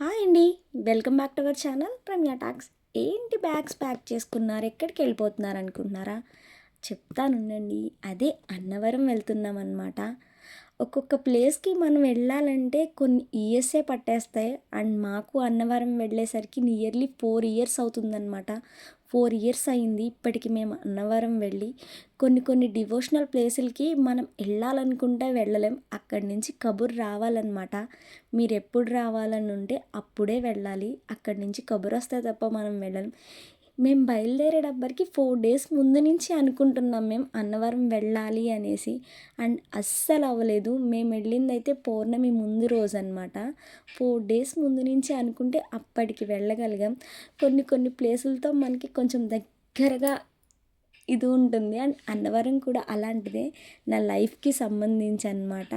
Hi అండి. Welcome back to our channel Pramya talks. ఏంటి bags pack చేసుకున్నారు? ఎక్కడికి వెళ్ళిపోతున్నారు అనుకుంటున్నారా? చెప్తానుండండి అదే అన్నవరం వెళ్తున్నాం అనమాట ఒక్కొక్క ప్లేస్కి మనం వెళ్ళాలంటే కొన్ని ఇయర్సే పట్టేస్తాయి. అండ్ మాకు అన్నవరం వెళ్ళేసరికి నియర్లీ ఫోర్ ఇయర్స్ అవుతుందన్నమాట. ఫోర్ ఇయర్స్ అయింది. ఇప్పటికి మేము అన్నవరం వెళ్ళి కొన్ని కొన్ని డివోషనల్ ప్లేసులకి మనం వెళ్ళాలనుకుంటే వెళ్ళలేం. అక్కడి నుంచి కబుర్ రావాలన్నమాట. మీరు ఎప్పుడు రావాలని ఉంటే అప్పుడే వెళ్ళాలి. అక్కడి నుంచి కబురు వస్తే తప్ప మనం వెళ్ళలేం. మేము బయలుదేరేటప్పటికి ఫోర్ డేస్ ముందు నుంచి అనుకుంటున్నాం మేము అన్నవరం వెళ్ళాలి అనేసి. అండ్ అస్సలు అవ్వలేదు. మేము వెళ్ళింది అయితే పౌర్ణమి ముందు రోజు అనమాట ఫోర్ డేస్ ముందు నుంచి అనుకుంటే అప్పటికి వెళ్ళగలిగాం. కొన్ని కొన్ని ప్లేసులతో మనకి కొంచెం దగ్గరగా ఇది ఉంటుంది. అండ్ అన్నవరం కూడా అలాంటిదే. నా లైఫ్కి సంబంధించి అనమాట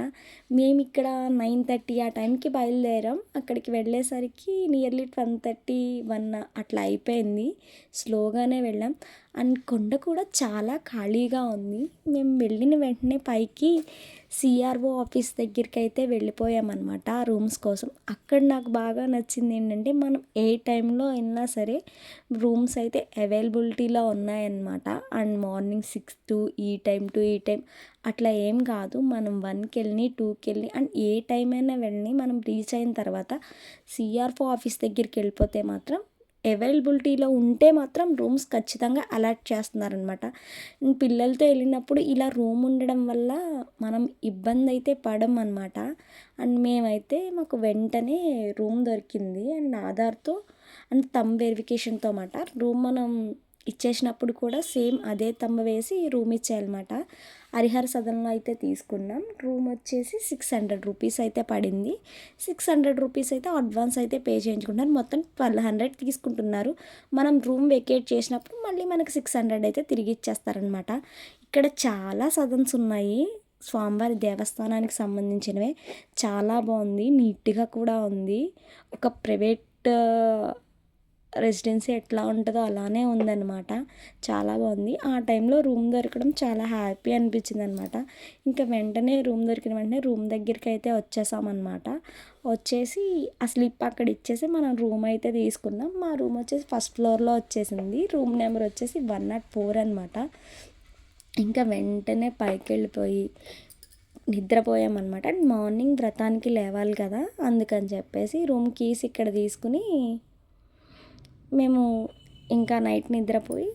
మేము ఇక్కడ నైన్ థర్టీ ఆ టైంకి బయలుదేరాం. అక్కడికి వెళ్ళేసరికి నియర్లీ ట్వెల్వ్ థర్టీ వన్ అట్లా అయిపోయింది. స్లోగానే వెళ్ళాం. అండ్ కొండ కూడా చాలా ఖాళీగా ఉంది. మేము వెళ్ళిన వెంటనే పైకి సిఆర్ఓ ఆఫీస్ దగ్గరికి అయితే వెళ్ళిపోయామన్నమాట ఆ రూమ్స్ కోసం. అక్కడ నాకు బాగా నచ్చింది ఏంటంటే మనం ఏ టైంలో అయినా సరే రూమ్స్ అయితే అవైలబిలిటీలో ఉన్నాయన్నమాట. అండ్ మార్నింగ్ సిక్స్ టు ఈ టైం టు ఈ టైం అట్లా ఏం కాదు. మనం వన్కి వెళ్ళి టూకి వెళ్ళి అండ్ ఏ టైం అయినా వెళ్ళి మనం రీచ్ అయిన తర్వాత సిఆర్ఓ ఆఫీస్ దగ్గరికి వెళ్ళిపోతే మాత్రం అవైలబిలిటీలో ఉంటే మాత్రం రూమ్స్ ఖచ్చితంగా అలాట్ చేస్తున్నారనమాట పిల్లలతో వెళ్ళినప్పుడు ఇలా రూమ్ ఉండడం వల్ల మనం ఇబ్బంది అయితే పడం అనమాట అండ్ మేమైతే మాకు వెంటనే రూమ్ దొరికింది. అండ్ ఆధార్తో అండ్ థమ్ వెరిఫికేషన్తో అన్నమాట. రూమ్ మనం ఇచ్చేసినప్పుడు కూడా సేమ్ అదే తమ్మ వేసి రూమ్ ఇచ్చేయాలన్నమాట. హరిహర సదన్లో అయితే తీసుకున్నాం. రూమ్ వచ్చేసి సిక్స్ హండ్రెడ్ రూపీస్ అయితే పడింది. సిక్స్ హండ్రెడ్ రూపీస్ అయితే అడ్వాన్స్ అయితే పే చేయించుకుంటారు మొత్తం ట్వెల్వ్ హండ్రెడ్ తీసుకుంటున్నారు. మనం రూమ్ వెకేట్ చేసినప్పుడు మళ్ళీ మనకి సిక్స్ హండ్రెడ్ అయితే తిరిగి ఇచ్చేస్తారనమాట ఇక్కడ చాలా సదన్స్ ఉన్నాయి. స్వామివారి దేవస్థానానికి సంబంధించినవే. చాలా బాగుంది. నీట్గా కూడా ఉంది. ఒక ప్రైవేట్ రెసిడెన్సీ ఎట్లా ఉంటుందో అలానే ఉందన్నమాట. చాలా బాగుంది. ఆ టైంలో రూమ్ దొరకడం చాలా హ్యాపీ అనిపించింది అనమాట ఇంకా వెంటనే రూమ్ దొరికిన వెంటనే రూమ్ దగ్గరికి అయితే వచ్చేసామన్నమాట. వచ్చేసి ఆ స్లిప్ అక్కడ ఇచ్చేసి మనం రూమ్ అయితే తీసుకున్నాం. మా రూమ్ వచ్చేసి ఫస్ట్ ఫ్లోర్లో వచ్చేసింది. రూమ్ నెంబర్ వచ్చేసి వన్ నాట్ ఫోర్ అనమాట ఇంకా వెంటనే పైకి వెళ్ళిపోయి నిద్రపోయామన్నమాట. అండ్ మార్నింగ్ వ్రతానికి లేవాలి కదా అందుకని చెప్పేసి రూమ్ కీస్ ఇక్కడ తీసుకుని మేము ఇంకా నైట్ నిద్రపోయి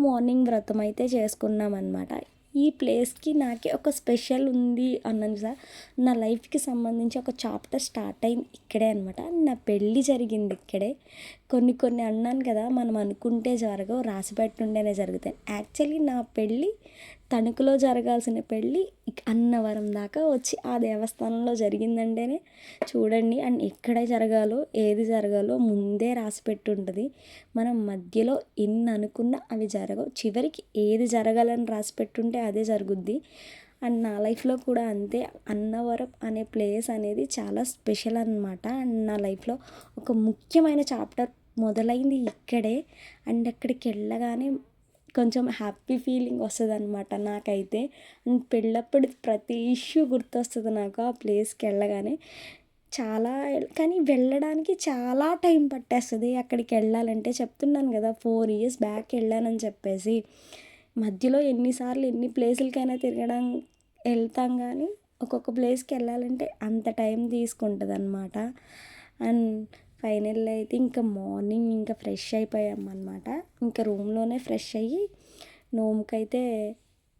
మార్నింగ్ వ్రతం అయితే చేసుకున్నాం అనమాట ఈ ప్లేస్కి నాకే ఒక స్పెషల్ ఉంది అన్నాను సార్ నా లైఫ్కి సంబంధించి ఒక చాప్టర్ స్టార్ట్ అయింది ఇక్కడే అనమాట నా పెళ్ళి జరిగింది ఇక్కడే. కొన్ని కొన్ని అన్నాను కదా మనం అనుకుంటే జరగవు రాసి పెట్టుండేనే జరుగుతాయి. యాక్చువల్లీ నా పెళ్ళి తణుకులో జరగాల్సిన పెళ్ళి అన్నవరం దాకా వచ్చి ఆ దేవస్థానంలో జరిగిందంటేనే చూడండి అండ్ ఎక్కడ జరగాలో ఏది జరగాలో ముందే రాసి పెట్టుంటుంది. మనం మధ్యలో ఎన్ని అనుకున్నా అవి జరగవు. చివరికి ఏది జరగాలని రాసి పెట్టుంటే అదే జరుగుద్ది. అండ్ నా లైఫ్లో కూడా అంతే. అన్నవరం అనే ప్లేస్ అనేది చాలా స్పెషల్ అనమాట అండ్ నా లైఫ్లో ఒక ముఖ్యమైన చాప్టర్ మొదలైంది ఇక్కడే. అండ్ అక్కడికి వెళ్ళగానే కొంచెం హ్యాపీ ఫీలింగ్ వస్తుంది అనమాట నాకైతే. అండ్ పెళ్ళప్పుడు ప్రతి ఇష్యూ గుర్తొస్తుంది నాకు ఆ ప్లేస్కి వెళ్ళగానే. చాలా కానీ వెళ్ళడానికి చాలా టైం పట్టేస్తుంది అక్కడికి వెళ్ళాలంటే. చెప్తున్నాను కదా ఫోర్ ఇయర్స్ బ్యాక్ వెళ్ళానని చెప్పేసి. మధ్యలో ఎన్నిసార్లు ఎన్ని ప్లేసులకైనా తిరగడం వెళ్తాం కానీ ఒక్కొక్క ప్లేస్కి వెళ్ళాలంటే అంత టైం తీసుకుంటుంది అనమాట అండ్ ఫైనల్ అయితే ఇంకా మార్నింగ్ ఇంకా ఫ్రెష్ అయిపోయాం అనమాట ఇంకా రూమ్లోనే ఫ్రెష్ అయ్యి నోముకైతే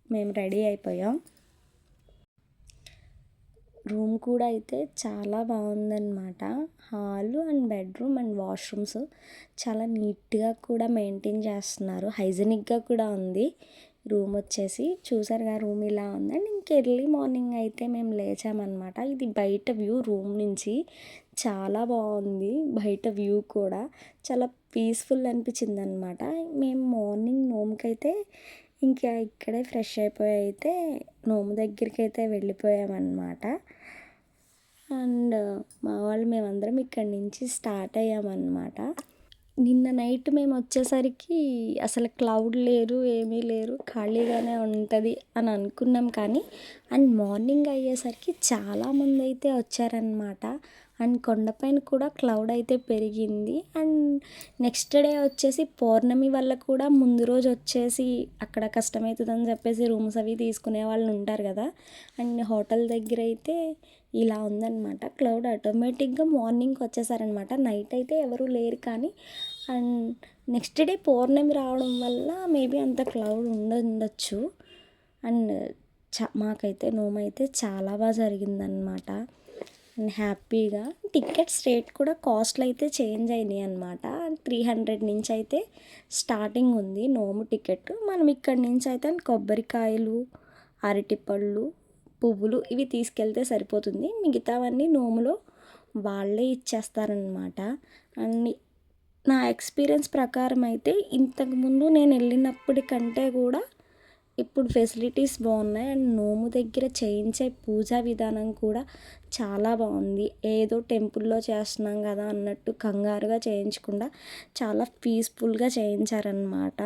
మేము రెడీ అయిపోయాం. రూమ్ కూడా అయితే చాలా బాగుందన్నమాట. Hall and bedroom and washrooms చాలా నీట్గా కూడా మెయింటైన్ చేస్తున్నారు. హైజెనిక్గా కూడా ఉంది. రూమ్ వచ్చేసి చూసారుగా రూమ్ ఇలా ఉందండి ఇంక ఎర్లీ మార్నింగ్ అయితే మేము లేచామన్నమాట. ఇది బయట వ్యూ రూమ్ నుంచి చాలా బాగుంది బయట వ్యూ కూడా. చాలా పీస్ఫుల్ అనిపించింది అనమాట మేము మార్నింగ్ నోముకైతే ఇంకా ఇక్కడే ఫ్రెష్ అయిపోయి అయితే నోము దగ్గరికి అయితే వెళ్ళిపోయామన్నమాట అండ్ మా వాళ్ళు మేమందరం ఇక్కడి నుంచి స్టార్ట్ అయ్యామన్నమాట నిన్న నైట్ మేము వచ్చేసరికి అసలు క్లౌడ్ లేరు ఏమీ లేరు ఖాళీగానే ఉంటుంది అని అనుకున్నాం కానీ అండ్ మార్నింగ్ అయ్యేసరికి చాలామంది అయితే వచ్చారనమాట. అండ్ కొండపైన కూడా క్లౌడ్ అయితే పెరిగింది. అండ్ నెక్స్ట్ డే వచ్చేసి పౌర్ణమి వల్ల కూడా ముందు రోజు వచ్చేసి అక్కడ కష్టమవుతుందని చెప్పేసి రూమ్స్ అవి తీసుకునే వాళ్ళు ఉంటారు కదా. అండ్ హోటల్ దగ్గర అయితే ఇలా ఉందన్నమాట. క్లౌడ్ ఆటోమేటిక్గా మార్నింగ్కి వచ్చేసారనమాట నైట్ అయితే ఎవరు లేరు కానీ అండ్ నెక్స్ట్ డే పౌర్ణమి రావడం వల్ల మేబీ అంత క్లౌడ్ ఉండొచ్చు. అండ్ చ మాకైతే నోమైతే చాలా బాగా జరిగిందనమాట హ్యాపీగా. టికెట్స్ రేట్ కూడా కాస్ట్లు అయితే చేంజ్ అయినాయి అనమాట త్రీ హండ్రెడ్ నుంచి అయితే స్టార్టింగ్ ఉంది నోము టికెట్ మనం ఇక్కడి నుంచి అయితే కొబ్బరికాయలు అరటిపళ్ళు పువ్వులు ఇవి తీసుకెళ్తే సరిపోతుంది. మిగతావన్నీ నోములో వాళ్ళే ఇచ్చేస్తారనమాట అండ్ నా ఎక్స్పీరియన్స్ ప్రకారం అయితే ఇంతకుముందు నేను వెళ్ళినప్పటికంటే కూడా ఇప్పుడు ఫెసిలిటీస్ బాగున్నాయి అండ్ నోము దగ్గర చేయించే పూజా విధానం కూడా చాలా బాగుంది. ఏదో టెంపుల్లో చేస్తున్నాం కదా అన్నట్టు కంగారుగా చేయించకుండా చాలా పీస్ఫుల్గా చేయించారనమాట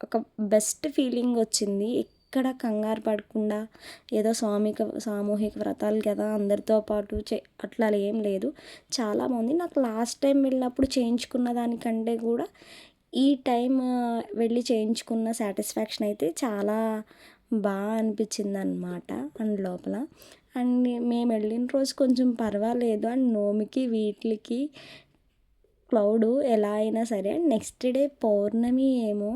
ఒక బెస్ట్ ఫీలింగ్ వచ్చింది. ఎక్కడ కంగారు పడకుండా ఏదో స్వామిక సామూహిక వ్రతాలు కదా అందరితో పాటు చే అట్లా ఏం లేదు. చాలా బాగుంది. నాకు లాస్ట్ టైం వెళ్ళినప్పుడు చేయించుకున్న దానికంటే కూడా ఈ టైం వెళ్ళి చేయించుకున్న సాటిస్ఫాక్షన్ అయితే చాలా బాగా అనిపించింది అనమాట అండ్ లోపల. అండ్ మేము వెళ్ళిన రోజు కొంచెం పర్వాలేదు. అండ్ నోమికి వీటికి క్లౌడ్ ఎలా అయినా సరే నెక్స్ట్ డే పౌర్ణమి ఏమో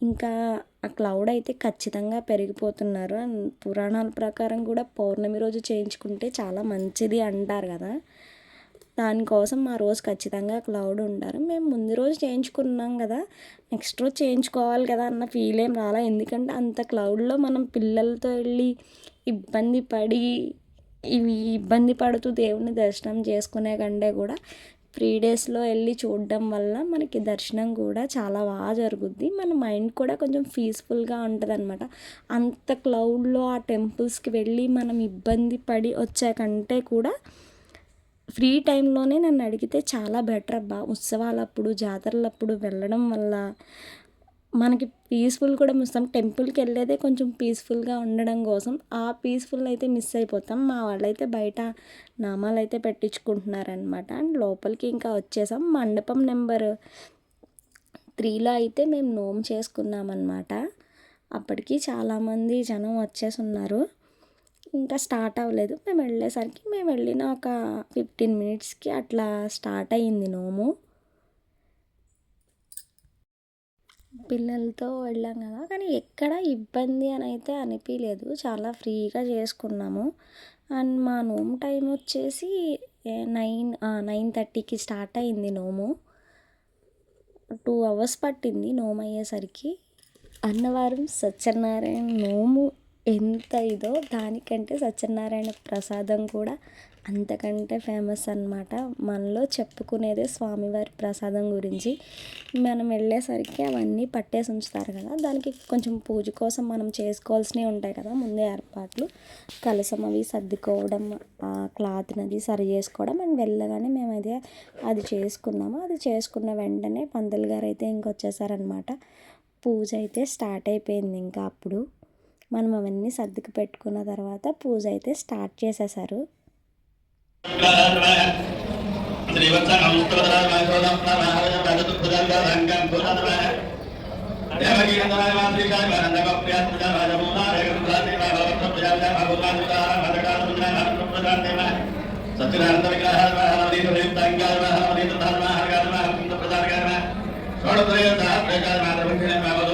ఇంకా ఆ క్లౌడ్ అయితే ఖచ్చితంగా పెరిగిపోతున్నారు. అండ్ పురాణాల ప్రకారం కూడా పౌర్ణమి రోజు చేయించుకుంటే చాలా మంచిది అంటారు కదా. దానికోసం ఆ రోజు ఖచ్చితంగా క్లౌడ్ ఉంటారు. మేము ముందు రోజు చేయించుకున్నాం కదా నెక్స్ట్ రోజు చేయించుకోవాలి కదా అన్న ఫీల్ ఏం రాలా. ఎందుకంటే అంత క్లౌడ్లో మనం పిల్లలతో వెళ్ళి ఇబ్బంది పడి ఇవి ఇబ్బంది పడుతూ దేవుని దర్శనం చేసుకునే కంటే కూడా త్రీ డేస్లో వెళ్ళి చూడడం వల్ల మనకి దర్శనం కూడా చాలా బాగా జరుగుద్ది. మన మైండ్ కూడా కొంచెం పీస్ఫుల్గా ఉంటుంది అనమాట అంత క్లౌడ్లో ఆ టెంపుల్స్కి వెళ్ళి మనం ఇబ్బంది పడి వచ్చాకంటే కూడా ఫ్రీ టైంలోనే నన్ను అడిగితే చాలా బెటర్ అబ్బా. ఉత్సవాలప్పుడు జాతరలప్పుడు వెళ్ళడం వల్ల మనకి పీస్ఫుల్ కూడా మిస్తాం టెంపుల్కి వెళ్ళేదే కొంచెం పీస్ఫుల్గా ఉండడం కోసం ఆ పీస్ఫుల్ అయితే మిస్ అయిపోతాం. మా వాళ్ళైతే బయట నామాలు అయితే పెట్టించుకుంటున్నారనమాట అండ్ లోపలికి ఇంకా వచ్చేసాం. మండపం నెంబర్ త్రీలో అయితే మేము నోమ్ చేసుకున్నామన్నమాట. అప్పటికి చాలామంది జనం వచ్చేసి ఉన్నారు ఇంకా స్టార్ట్ అవ్వలేదు. మేము వెళ్ళేసరికి మేము వెళ్ళిన ఒక ఫిఫ్టీన్ మినిట్స్కి అట్లా స్టార్ట్ అయ్యింది నోము. పిల్లలతో వెళ్ళాం కదా కానీ ఎక్కడ ఇబ్బంది అని అయితే అనిపించలేదు చాలా ఫ్రీగా చేసుకున్నాము. అండ్ మా నోము టైం వచ్చేసి నైన్ నైన్ థర్టీకి స్టార్ట్ అయింది నోము. టూ అవర్స్ పట్టింది నోము అయ్యేసరికి. అన్నవరం సత్యనారాయణ నోము ఎంత ఇదో దానికంటే సత్యనారాయణ ప్రసాదం కూడా అంతకంటే ఫేమస్ అనమాట మనలో చెప్పుకునేదే స్వామివారి ప్రసాదం గురించి. మనం వెళ్ళేసరికి అవన్నీ పట్టేసి ఉంచుతారు కదా. దానికి కొంచెం పూజ కోసం మనం చేసుకోవాల్సినవి ఉంటాయి కదా ముందే ఏర్పాట్లు. కలసం అవి సర్దుకోవడం క్లాత్ అది సరి చేసుకోవడం అండ్ వెళ్ళగానే మేము అదే అది చేసుకున్నాము. అది చేసుకున్న వెంటనే పంతులు గారు అయితే ఇంకొచ్చేసారనమాట పూజ అయితే స్టార్ట్ అయిపోయింది ఇంకా అప్పుడు. మనం అవన్నీ సర్దుకు పెట్టుకున్న తర్వాత పూజ అయితే స్టార్ట్ చేసేసారు సత్యనారాయణ విగ్రహ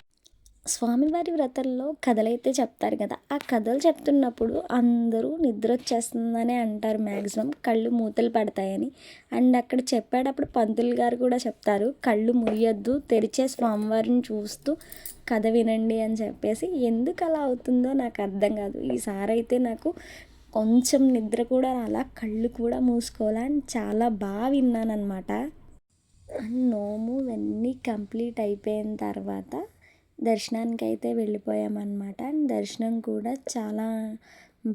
స్వామివారి వ్రతంలో కథలైతే చెప్తారు కదా ఆ కథలు చెప్తున్నప్పుడు అందరూ నిద్ర వచ్చేస్తుందని అంటారు మ్యాక్సిమం కళ్ళు మూతలు పడతాయని. అండ్ అక్కడ చెప్పేటప్పుడు పంతులు గారు కూడా చెప్తారు కళ్ళు ముయ్యొద్దు తెరిచే స్వామివారిని చూస్తూ కథ వినండి అని చెప్పేసి. ఎందుకు అలా అవుతుందో నాకు అర్థం కాదు. ఈసారి అయితే నాకు కొంచెం నిద్ర కూడా అలా కళ్ళు కూడా మూసుకోవాలని చాలా బాగా విన్నాను అనమాట అండ్ నోము ఇవన్నీ కంప్లీట్ అయిపోయిన తర్వాత దర్శనానికి అయితే వెళ్ళిపోయామన్నమాట. అండ్ దర్శనం కూడా చాలా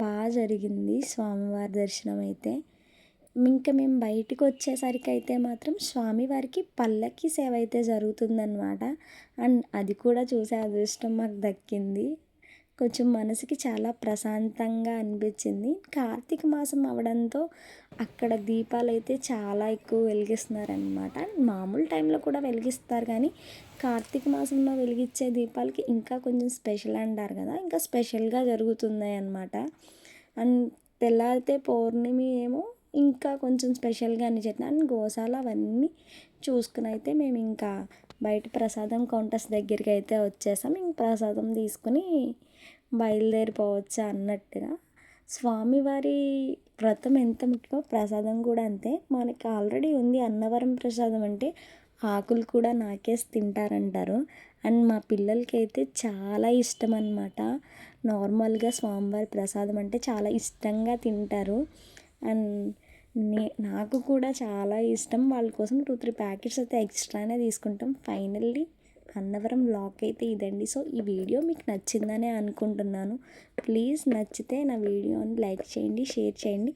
బాగా జరిగింది స్వామివారి దర్శనం అయితే ఇంకా మేము బయటకు వచ్చేసరికి అయితే మాత్రం స్వామివారికి పల్లకి సేవ అయితే జరుగుతుందన్నమాట. అండ్ అది కూడా చూసే అదృష్టం మాకు దక్కింది. కొంచెం మనసుకి చాలా ప్రశాంతంగా అనిపించింది. కార్తీక మాసం అవడంతో అక్కడ దీపాలు అయితే చాలా ఎక్కువ వెలిగిస్తున్నారనమాట మామూలు టైంలో కూడా వెలిగిస్తారు కానీ కార్తీక మాసంలో వెలిగించే దీపాలకి ఇంకా కొంచెం స్పెషల్ అంటారు కదా ఇంకా స్పెషల్గా జరుగుతున్నాయి అన్నమాట అండ్ తెల్లారితే పౌర్ణమి ఏమో ఇంకా కొంచెం స్పెషల్గా అనిపించింది అండ్ గోశాల అవన్నీ చూసుకుని అయితే మేము ఇంకా బయట ప్రసాదం కౌంటర్స్ దగ్గరికి అయితే వచ్చేసాం. ఇంక ప్రసాదం తీసుకుని బయలుదేరిపోవచ్చు అన్నట్టుగా. స్వామివారి వ్రతం ఎంత ముఖ్యమో ప్రసాదం కూడా అంతే. మనకి ఆల్రెడీ ఉంది అన్నవరం ప్రసాదం అంటే ఆకులు కూడా నాకేసి తింటారంటారు. అండ్ మా పిల్లలకి అయితే చాలా ఇష్టం అనమాట నార్మల్గా స్వామివారి ప్రసాదం అంటే చాలా ఇష్టంగా తింటారు. అండ్ నే నాకు కూడా చాలా ఇష్టం. వాళ్ళ కోసం టూ త్రీ ప్యాకెట్స్ అయితే ఎక్స్ట్రానే తీసుకుంటాం. ఫైనల్లీ అన్నవరం లాక్ అయితే ఇదండి. సో ఈ వీడియో మీకు నచ్చిందనే అనుకుంటున్నాను. ప్లీజ్ నచ్చితే నా వీడియోని లైక్ చేయండి షేర్ చేయండి.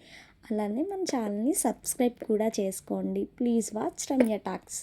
అలానే మన ఛానల్ని సబ్స్క్రైబ్ కూడా చేసుకోండి. Please watch Ramya talks